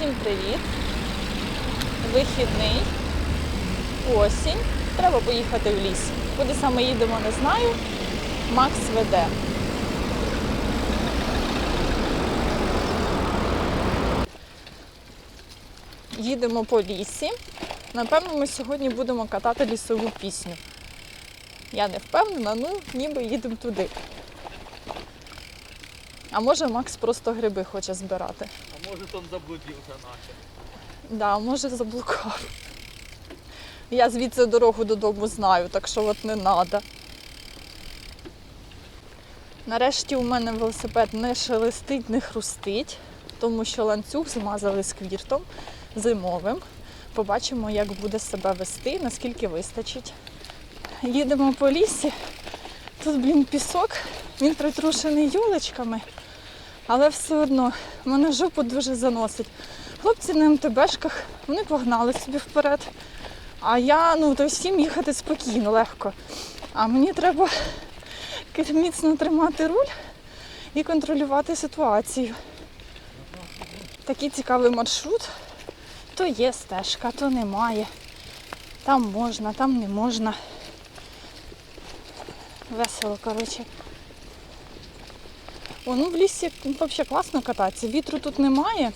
Всім привіт! Вихідний, осінь. Треба поїхати в ліс. Куди саме їдемо, не знаю. Макс веде. Їдемо по лісі. Напевно, ми сьогодні будемо катати лісову пісню. Я не впевнена, ну ніби їдемо туди. А може Макс просто гриби хоче збирати. А может он заблудился нахер? Да, може заблукав. Я звідси дорогу додому знаю, так що от не треба. Нарешті у мене велосипед не шелестить, не хрустить, тому що ланцюг змазали сквіртом зимовим. Побачимо, як буде себе вести, наскільки вистачить. Їдемо по лісі. Тут, блін, пісок, він притрушений юлечками, але все одно мене жопу дуже заносить. Хлопці на МТБшках, вони погнали собі вперед. А я, ну, то всім їхати спокійно, легко. А мені треба міцно тримати руль і контролювати ситуацію. Такий цікавий маршрут. То є стежка, то немає. Там можна, там не можна. Весело, коротше. Ну в лісі взагалі класно кататися. Вітру тут немає.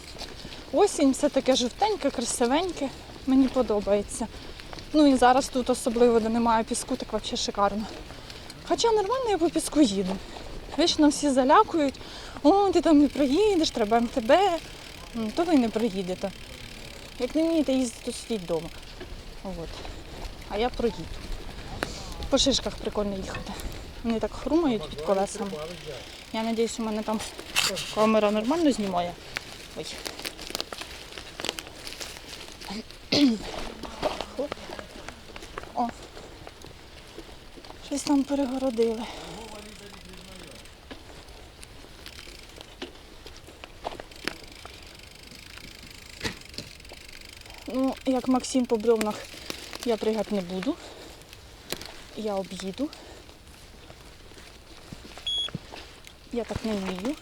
Осінь все таке жовтеньке, красивеньке. Мені подобається. Ну і зараз тут особливо, де немає піску, так взагалі шикарно. Хоча нормально я по піску їду. Вічно всі залякують, о, ти там не проїдеш, треба МТБ. То ви не проїдете. Як не вмієте їздити, то сидіть вдома. От. А я проїду. По шишках прикольно їхати. Вони так хрумають під колесами. Я сподіваюся, у мене там камера нормально знімає. Ой. О. Щось там перегородили. Ну, як Максим по бревнах я пригати не буду. Я об'їду. Я так не вмію.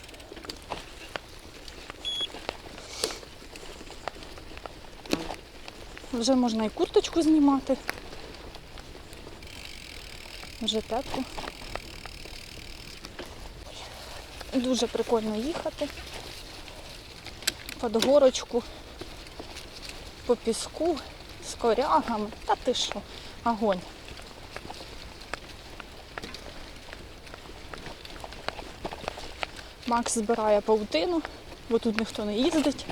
Вже можна і курточку знімати. Вже тепло. Дуже прикольно їхати. Під горочку, по піску, з корягами. Та ти що, огонь. Макс збирає паутину, бо тут ніхто не їздить.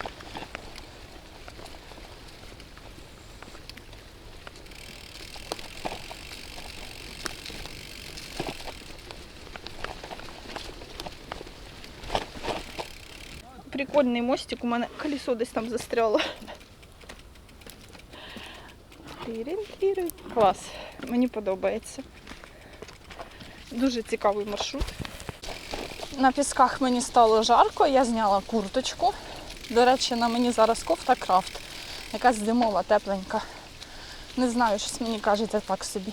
Прикольний мостик, у мене колесо десь там застряло. Клас, мені подобається. Дуже цікавий маршрут. На пісках мені стало жарко, я зняла курточку. До речі, на мені зараз кофта крафт. Якась зимова, тепленька. Не знаю, щось мені кажеться так собі.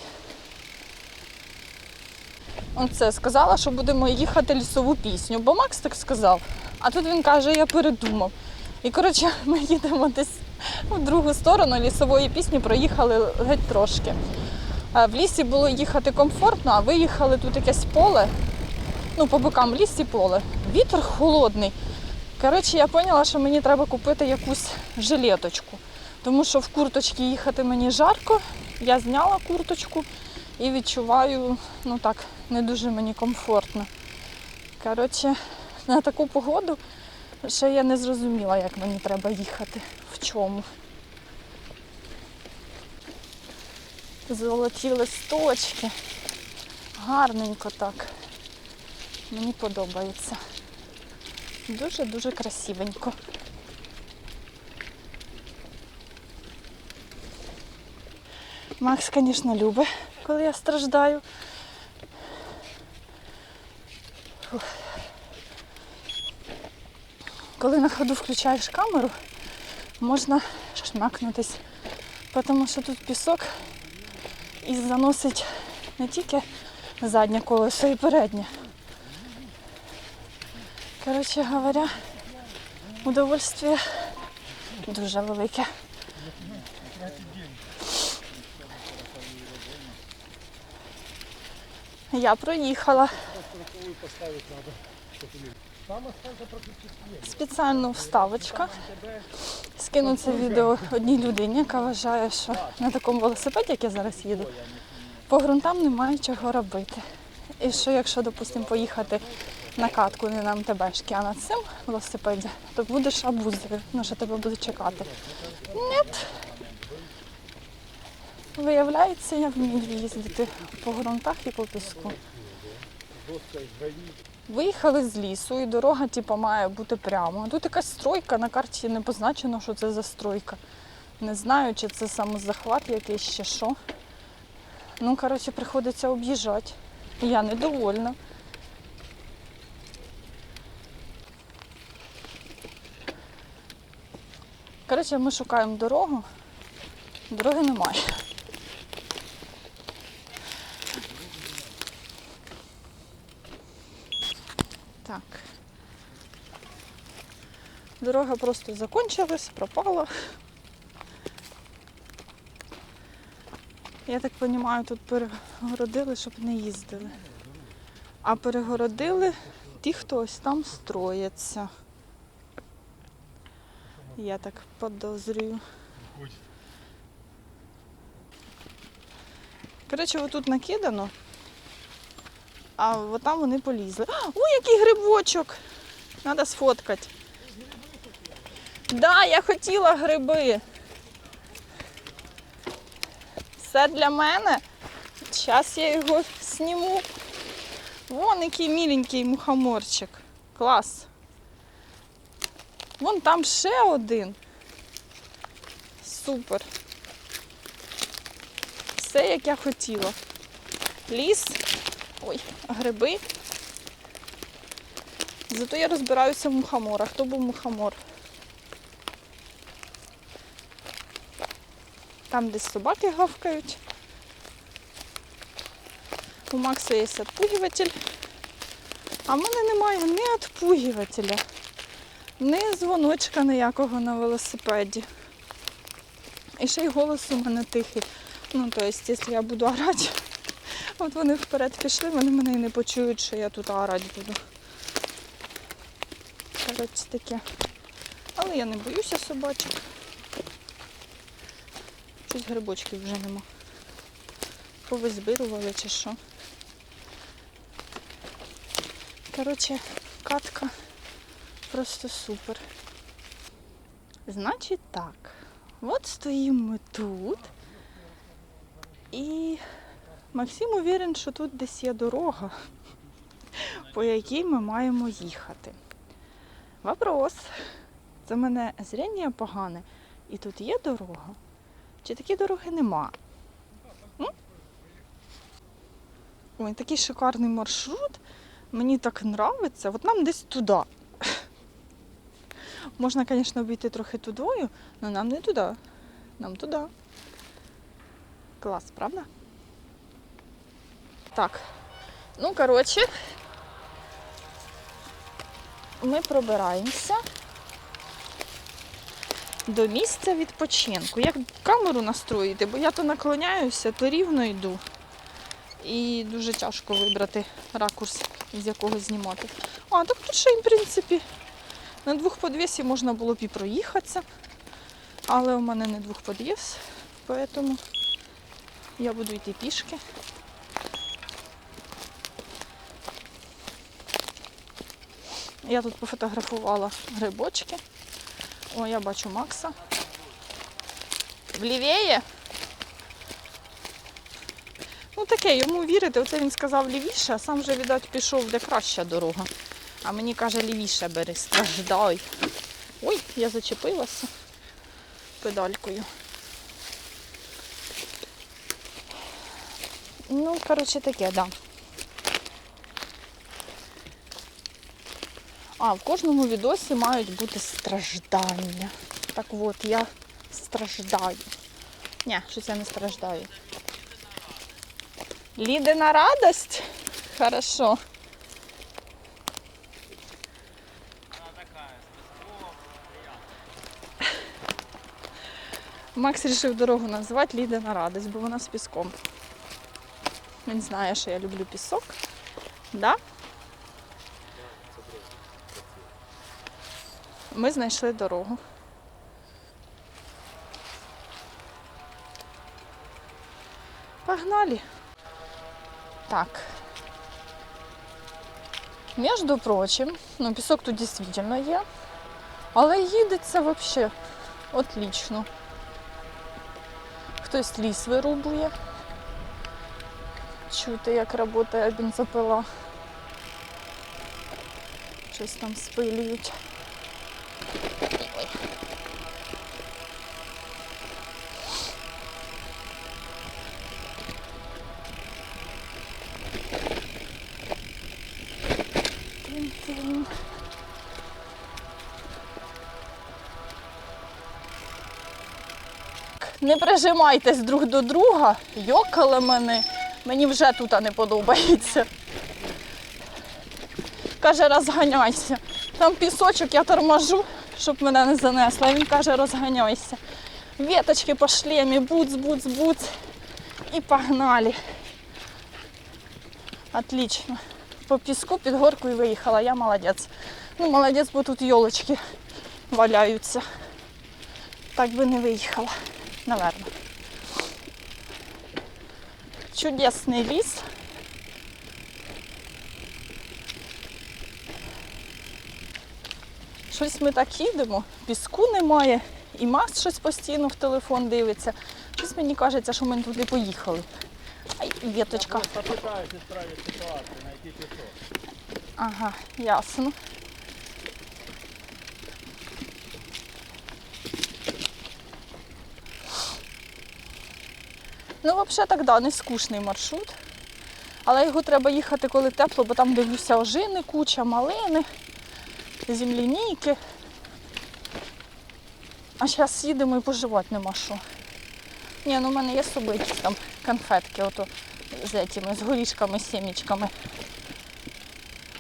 Оце сказала, що будемо їхати лісову пісню, бо Макс так сказав. А тут він каже, я передумав. І коротше, ми їдемо десь в другу сторону лісової пісні, проїхали геть трошки. Е, В лісі було їхати комфортно, а виїхали тут якесь поле. Ну, по бокам ліс і поле. Вітер холодний. Коротше, я поняла, що мені треба купити якусь жилеточку. Тому що в курточці їхати мені жарко. Я зняла курточку і відчуваю, ну так, не дуже мені комфортно. Коротше, на таку погоду ще я не зрозуміла, як мені треба їхати, в чому. Золоті листочки. Гарненько так. Мені подобається. Дуже-дуже красивенько. Макс, звісно, любить, коли я страждаю. Коли на ходу включаєш камеру, можна шмакнутись, тому що тут пісок і заносить не тільки заднє колесо і переднє. Короче говоря, удовольствие Дуже велике. Я проїхала. Спеціально вставочка. Скину це відео одній людині, яка вважає, що на такому велосипеді, як я зараз їду, по ґрунтам немає чого робити. І що якщо, допустимо, поїхати на катку не на МТБшки, а на цим велосипеді, то будеш абузою, ну що тебе буде чекати. Ні. Виявляється, я вмію їздити по ґрунтах і по піску. Виїхали з лісу, і дорога типу, має бути прямо. Тут якась стройка, на карті не позначено, що це за стройка. Не знаю, чи це самозахват якийсь ще що. Ну, коротше, приходиться об'їжджати. Я недовольна. Коротше, ми шукаємо дорогу. Дороги немає. Так. Дорога просто закончилась, пропала. Я так розумію, тут перегородили, щоб не їздили. А перегородили ті, хто ось там строїться. Я так підозрюю. Коротше, отут накидано, а там вони полізли. Ой, який грибочок! Треба сфоткати. Да, я хотіла гриби. Все для мене. Зараз я його зніму. Вон який міленький мухоморчик. Клас. Вон там ще один. Супер. Все, як я хотіла. Ліс. Ой, гриби. Зато я розбираюся в мухоморах. Хто був мухомор? Там десь собаки гавкають. У Макса є відпугіватель. А в мене немає ні відпугівателя, ні дзвоночка ніякого на велосипеді. І ще й голос у мене тихий. Ну, тобто, якщо я буду орати, от вони вперед пішли, вони мене і не почують, що я тут орати буду. Коротше таке. Але я не боюся собачок. Щось грибочків вже нема. Повизбирували чи що. Коротше, катка просто супер. Значить так, от стоїмо ми тут. І Максим уверен, що тут десь є дорога, по якій ми маємо їхати. Вопрос. Це в мене зріння погане. І тут є дорога? Чи такі дороги нема? М? Ой, такий шикарний маршрут. Мені так подобається. От нам десь туди. Можна, звісно, обійти трохи тудою, але нам не туди. Нам туди. Клас, правда? Так. Ну, коротше, ми пробираємося до місця відпочинку. Як камеру настроїти, бо я то наклоняюся, то рівно йду. І дуже тяжко вибрати ракурс, з якого знімати. А, так тут ще, в принципі, на двох подвісі можна було б і проїхатися. Але у мене не двох подвіс, тому я буду йти пішки. Я тут пофотографувала грибочки. О, я бачу Макса. Влівіє? Ну таке, йому вірити, оце він сказав лівіше, а сам вже, віддать, пішов, де краща дорога. А мені каже, лівіше бери, страждай. Ой, я зачепилася педалькою. Ну, коротше, таке, да. А, в кожному відосі мають бути страждання. Так от, я страждаю. Ні, щось я не страждаю. Лідина радость? Хорошо. Вона така, з песком, приятно. Макс вирішив дорогу назвати Лідина радость, бо вона з піском. Він знає, що я люблю пісок. Да? Ми знайшли дорогу. Погнали. Так. Между прочим, ну пісок тут дійсно є, але їдеться взагалі отлично. Хтось ліс вирубує. Чути, як працює бензопила. Щось там спилюють. Не прижимайтесь друг до друга, йокали мене. Мені вже тут не подобається. Каже, розганяйся. Там пісочок, я торможу, щоб мене не занесло. Він каже, розганяйся. Веточки по шлемі, буц, буц, буц. І погнали. Отлично. По піску під горку і виїхала. Я молодець. Ну, молодець, бо тут йолочки валяються. Так би не виїхала, наверно. Чудесний ліс. Щось ми так їдемо, піску немає, і Макс щось постійно в телефон дивиться. Щось мені кажеться, що ми туди поїхали. Ай, віточка. Попытаюсь исправить ситуацию, найти песок. Ага, ясно. Ну, взагалі так, да, не скучний маршрут. Але його треба їхати, коли тепло, бо там дивлюся ожини, куча, малини, землянійки. А зараз їдемо і поживати нема що. Ні, ну в мене є з собою якісь там конфетки, ото з этими, з горішками, з сімічками.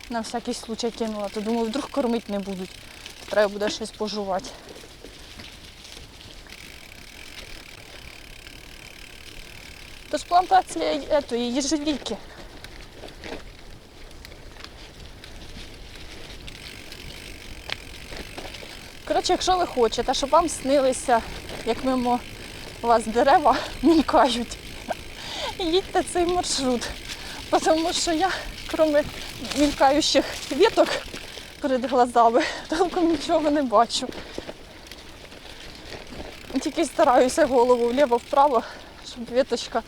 На всякий случай кинула, то думаю, вдруг кормити не будуть. Треба буде щось пожувати. Тож плантація етої, їжевіки. Коротше, якщо ви хочете, щоб вам снилися, як мимо вас дерева мількають, їдьте цей маршрут. Тому що я, крім мількаючих віток перед глазами, толком нічого не бачу. Тільки стараюся голову вліво-вправо, щоб віточка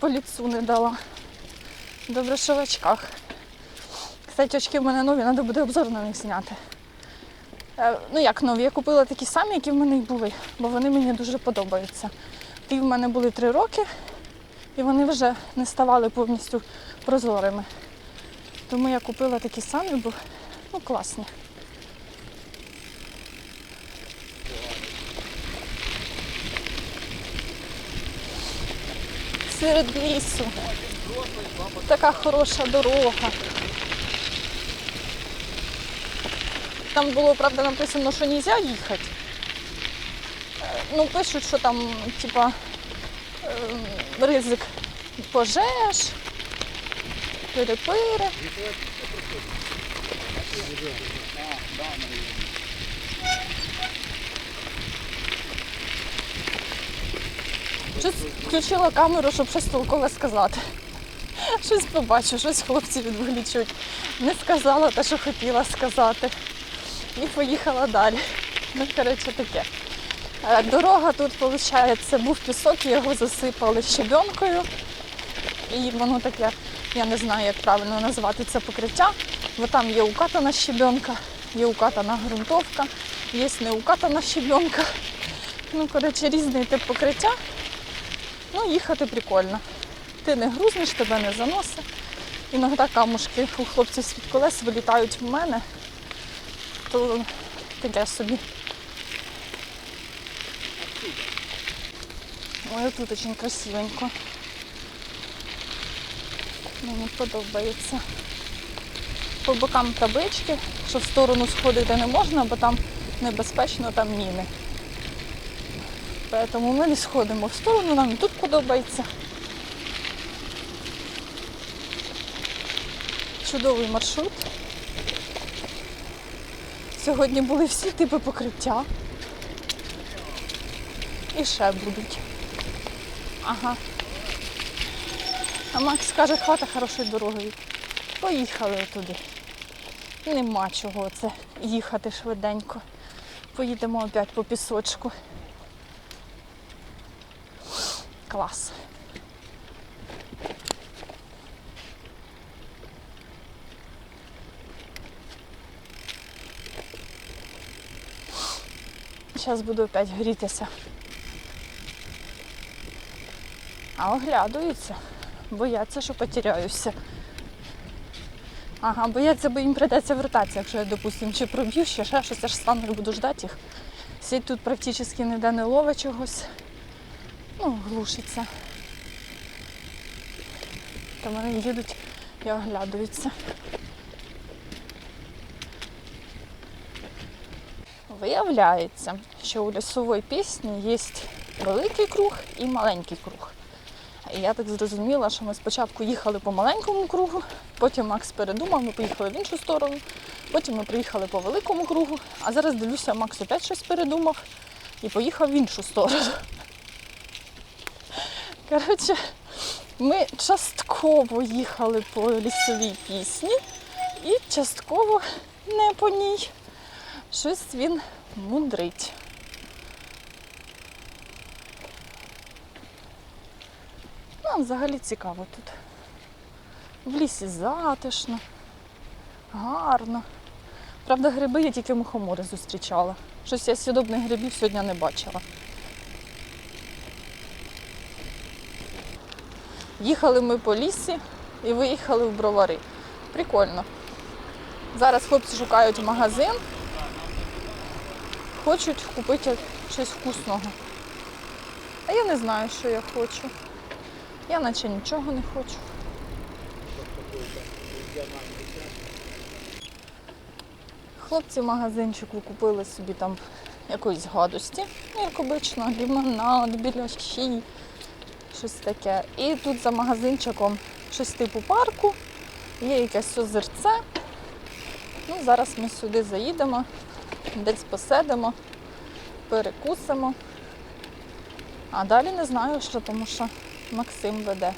по ліцу не дала. Добре, що в очках. Кстати, очки в мене нові, треба буде обзор на них зняти. Е, Ну як нові, я купила такі самі, які в мене й були, бо вони мені дуже подобаються. Ті в мене були три роки, і вони вже не ставали повністю прозорими. Тому я купила такі самі, бо ну, класні. Серед лісу. Така хороша дорога. Там було, правда, написано, що не можна їхати. Ну, пишуть, що там, типа, е, ризик пожеж, перепири. Щось включила камеру, щоб щось толкове сказати. Щось побачу, щось хлопці відволічуть. Не сказала те, що хотіла сказати. І поїхала далі. Ну, коротше, таке. Е, Дорога тут, виходить, був пісок, його засипали щебенкою. І воно таке, я не знаю, як правильно назвати це покриття, бо там є укатана щебенка, є укатана ґрунтовка, є не укатана щебенка. Ну, коротше, різний тип покриття. Ну, їхати прикольно. Ти не грузнеш, тебе не заносить. Іноді камушки у хлопців з-під колес вилітають в мене, то таке собі. Ой, тут дуже красивенько. Мені подобається. По бокам таблички, що в сторону сходити не можна, бо там небезпечно, там міни. Тому ми не сходимо в сторону, нам тут подобається. Чудовий маршрут. Сьогодні були всі типи покриття. І ще будуть. Ага. А Макс каже, хвата хорошої дороги. Поїхали туди. Нема чого це їхати швиденько. Поїдемо опять по пісочку. Клас. Зараз буду опять грітися. А оглядаються. Бояться, що потеряюся. Ага, бояться, бо їм прийдеться вертатися, якщо я, допустим, чи проб'ю, ще ще щось, я ж стану буду ждати їх. Сіть тут практично ніде не ловить чогось. Ну, глушиться. То вони їдуть і оглядаються. Виявляється, що у лісової пісні є великий круг і маленький круг. І я так зрозуміла, що ми спочатку їхали по маленькому кругу, потім Макс передумав, ми поїхали в іншу сторону, потім ми приїхали по великому кругу, а зараз дивлюся, Макс опять щось передумав і поїхав в іншу сторону. Коротше, ми частково їхали по лісовій пісні і частково не по ній. Щось він мудрить. Нам взагалі цікаво тут. В лісі затишно, гарно. Правда, гриби я тільки мухомори зустрічала. Щось я сідобних грибів сьогодні не бачила. Їхали ми по лісі і виїхали в бровари. Прикольно. Зараз хлопці шукають магазин, хочуть купити щось вкусного. А я не знаю, що я хочу. Я наче нічого не хочу. Хлопці в магазинчику купили собі там якоїсь гадості, як обично, лімонад, біляші, щось таке. І тут за магазинчиком щось типу парку, є якесь озерце. Ну, зараз ми сюди заїдемо, десь посидимо, перекусимо. А далі не знаю, що, тому що Максим веде.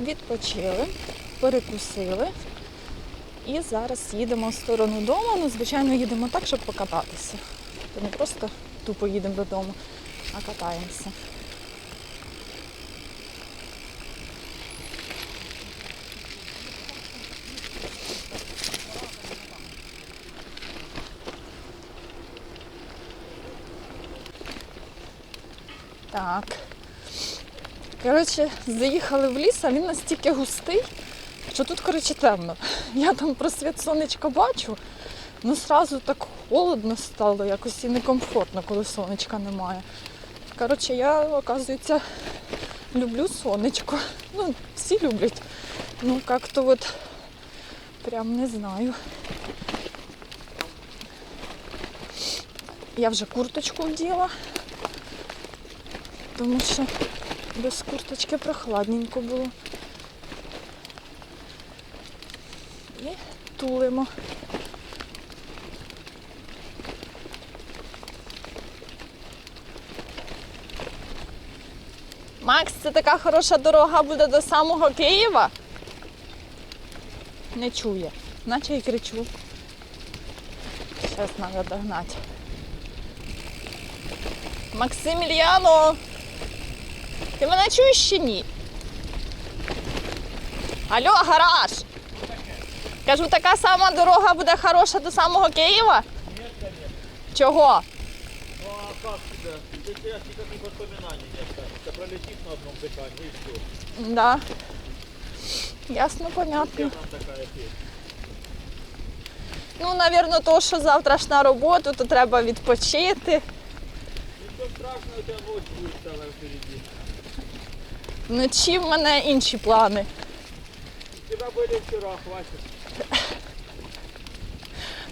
Відпочили, перекусили. І зараз їдемо в сторону дому. Ну, звичайно, їдемо так, щоб покататися. Не просто тупо їдемо додому, а катаємося. Так. Коротше, заїхали в ліс, а він настільки густий, що тут, коротше, темно. Я там просвіт сонечка бачу, ну зразу так холодно стало, якось і некомфортно, коли сонечка немає. Коротше, я, оказується, люблю сонечко. Ну, всі люблять. Ну, як-то от прям не знаю. Я вже курточку вділа, тому що без курточки прохладненько було. І тулимо. Макс, це така хороша дорога буде до самого Києва. Не чує, наче й кричу. Зараз треба догнати. Максимільяно! Ти мене чуєш чи ні? Алло, гараж! Кажу, така сама дорога буде хороша до самого Києва? Нет, конечно. Чого? Ну а как тебе? Ты сейчас никаких Пролетишь на одном дыхании и все. Да. Ясно, понятно. Ну, напевно, то, що завтра ж на роботу, то треба відпочити. Ничего страшного, у тебя ночь впереди. Вночі в мене інші плани. У тебя были вчера, хватит.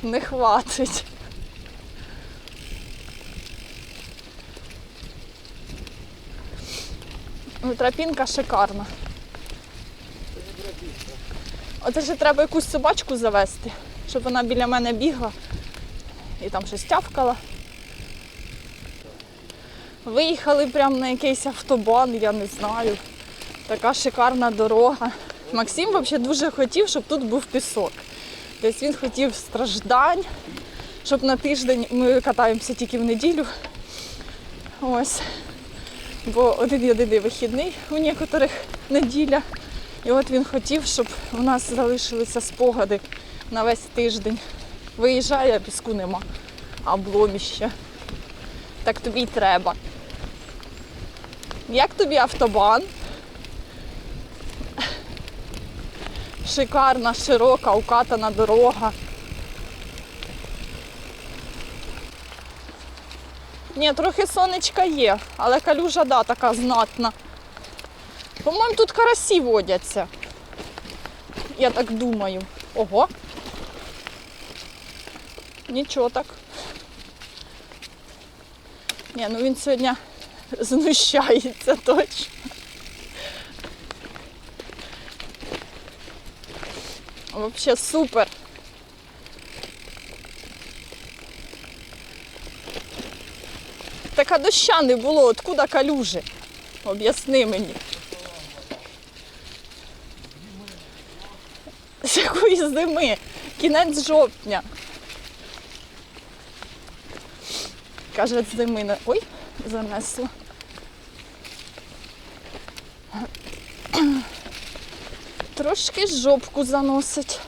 Не хватить. Ну, тропінка шикарна. Оце ще треба якусь собачку завести, щоб вона біля мене бігла і там щось тявкала. Виїхали прямо на якийсь автобан, я не знаю. Така шикарна дорога. Максим взагалі дуже хотів, щоб тут був пісок. Тобто він хотів страждань, щоб на тиждень ми катаємося тільки в неділю. Ось. Бо один єдиний вихідний у некоторих неділя. І от він хотів, щоб у нас залишилися спогади на весь тиждень. Виїжджає, а піску нема, а обломіще. Так тобі й треба. Як тобі автобан? Шикарна, широка, укатана дорога. Ні, трохи сонечка є, але калюжа, да, така знатна. По-моєму, тут карасі водяться. Я так думаю. Ого. Нічого так. Ні, ну він сьогодні знущається точно. Вообще супер. Так а доща не було, откуда калюжі? Об'ясни мені. З якої зими? Кінець жовтня. Каже, з зими не. Ой, занесло. Трошки жопку заносить.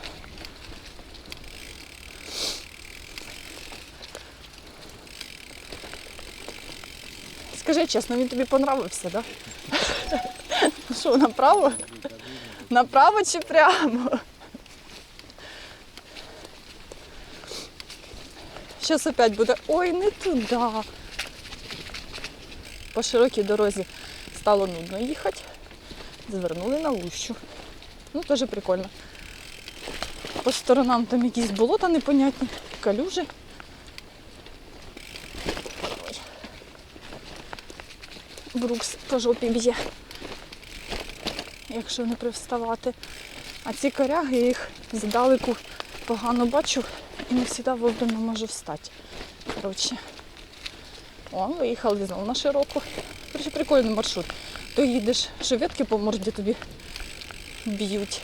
Чесно, він тобі понравився, так? Да? Що, направо? Направо чи прямо? Зараз опять буде. Ой, не туди. По широкій дорозі стало нудно їхати. Звернули на лущу. Ну, теж прикольно. По сторонам там якісь болота непонятні, калюжі. Брукс по жопі б'є, якщо не привставати. А ці коряги я їх здалеку погано бачу і не завжди вовремя можу встати. Коротше. О, виїхали знову на широку. Коротше, прикольний маршрут. То їдеш, що ветки по морді тобі б'ють,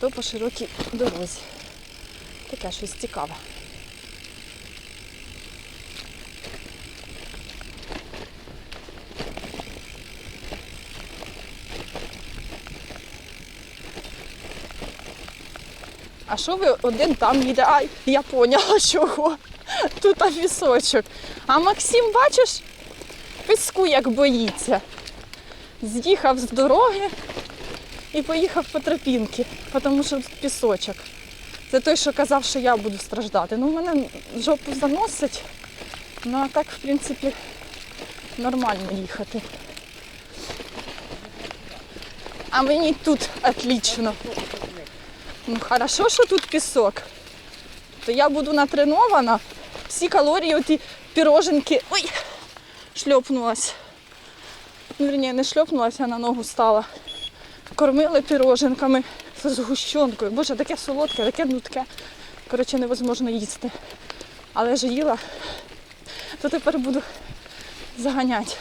то по широкій дорозі. Таке щось цікаве. Що ви один там їде? Ай, я поняла чого. Тут пісочок. А Максим, бачиш, піску як боїться. З'їхав з дороги і поїхав по тропінки, тому що тут пісочок. Це той, що казав, що я буду страждати. Ну, в мене жопу заносить, ну а так, в принципі, нормально їхати. А мені тут отлично. Ну, хорошо, що тут пісок. То я буду натренована. Всі калорії, оті піроженки. Ой! Шльопнулась. Ну, верні, не шльопнулася, а на ногу стала. Кормили піроженками з згущенкою. Боже, таке солодке, таке нутке. Коротше, невозможно їсти. Але ж їла, то тепер буду заганяти.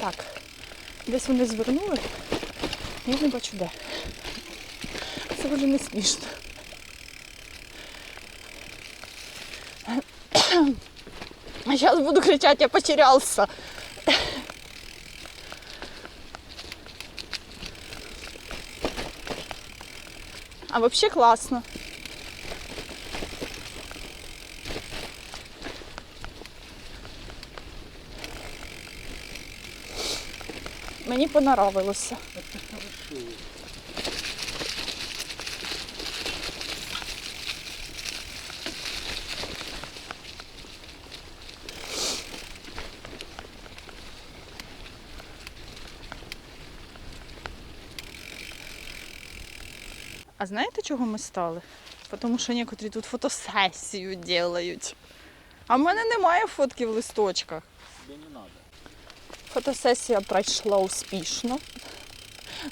Так, десь вони звернули. Я не бачу де. Це вже не смішно. А зараз буду кричати, я потерявся. А взагалі класно. Мені понравилося. А знаєте, чого ми стали? Тому що некоторі тут фотосесію роблять. А в мене немає фотки в листочках. Тебе не надо. Фотосесія пройшла успішно.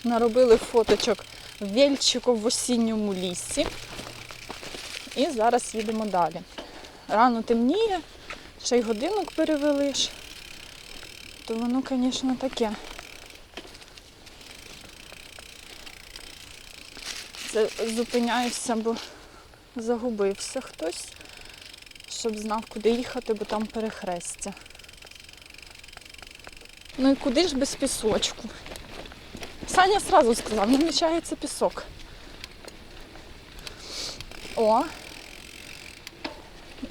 Наробили фоточок вельчику в осінньому лісі. І зараз їдемо далі. Рано темніє, ще й годинок перевели. То воно, звісно, таке. Це зупиняюся, бо загубився хтось, щоб знав, куди їхати, бо там перехрестя. Ну і куди ж без пісочку? Саня одразу сказав, намічається пісок. О,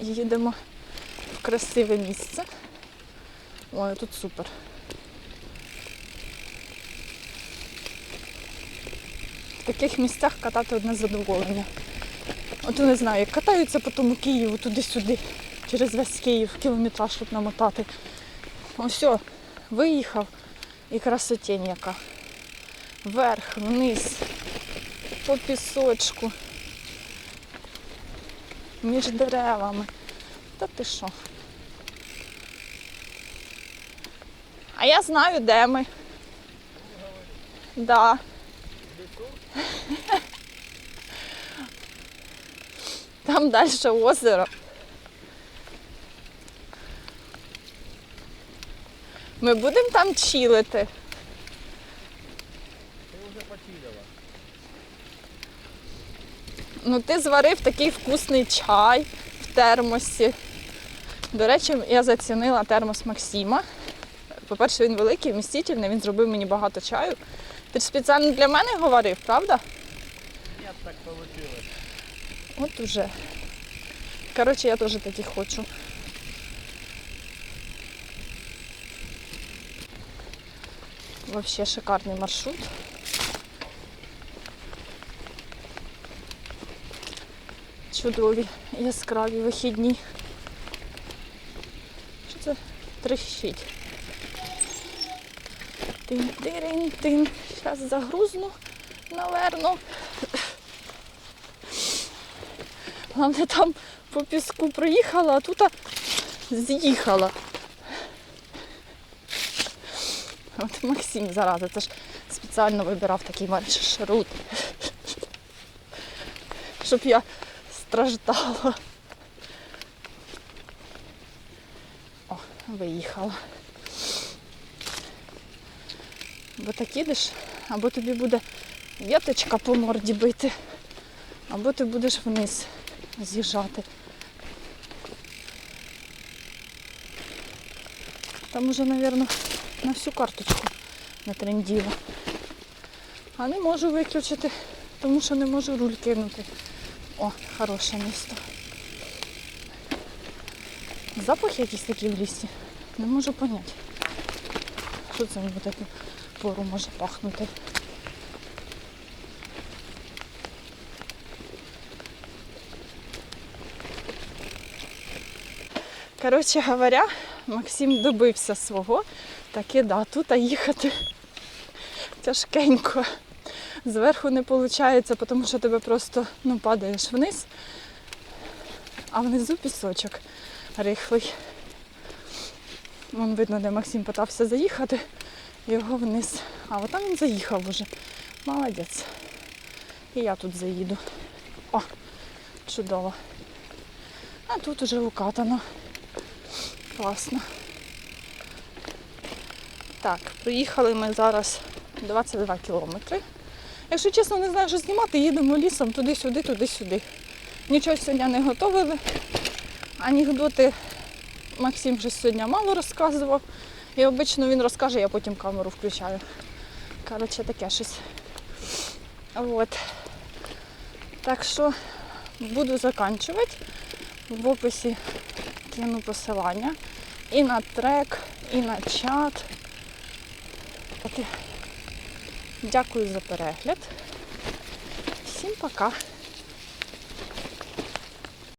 їдемо в красиве місце. Ой, тут супер. В таких місцях катати одне задоволення. От не знаю, як катаються по тому Києву туди-сюди, через весь Київ, кілометраж щоб намотати. Ось, виїхав і красотень яка. Вверх, вниз, по пісочку, між деревами. Та ти що? А я знаю, де ми. Да. Там далі озеро. Ми будемо там чилити. Ти вже почилила. Ну, ти зварив такий вкусний чай в термосі. До речі, я зацінила термос Максима. По-перше, він великий, вмістительний, він зробив мені багато чаю. Ти ж спеціально для мене говорив, правда? Ні, так вийшло. От уже. Коротше, я теж такі хочу. Вообще шикарний маршрут. Чудові, яскраві вихідні. Що це трещить? Тин-тирин-тин. Зараз загрузну, наверно. Головне там по піску проїхала, а тут з'їхала. От Максим зараза, це ж спеціально вибирав такий маршрут. Щоб я страждала. О, виїхала. Бо так їдеш, або тобі буде віточка по морді бити, або ти будеш вниз з'їжджати. Там уже, мабуть, на всю карточку натренділо. А не можу виключити, тому що не можу руль кинути. О, хороше місто. Запах якийсь такий в лісі. Не можу поняти. Що це в таку пору може пахнути. Коротше говоря, Максим добився свого. Таки да, тут їхати тяжкенько. Зверху не виходить, тому що тебе просто ну, падаєш вниз, а внизу пісочок рихлий. Вон видно, де Максим питався заїхати, його вниз. А от там він заїхав уже. Молодець. І я тут заїду. О, чудово. А тут уже укатано. Класно. Так, проїхали ми зараз 22 кілометри. Якщо чесно, не знаю, що знімати, їдемо лісом туди-сюди, туди-сюди. Нічого сьогодні не готували. Анекдоти Максим вже сьогодні мало розказував. І обично він розкаже, я потім камеру включаю. Коротше, таке щось. От. Так що буду закінчувати. В описі кину посилання і на трек, і на чат. Дякую за перегляд. Всім пока.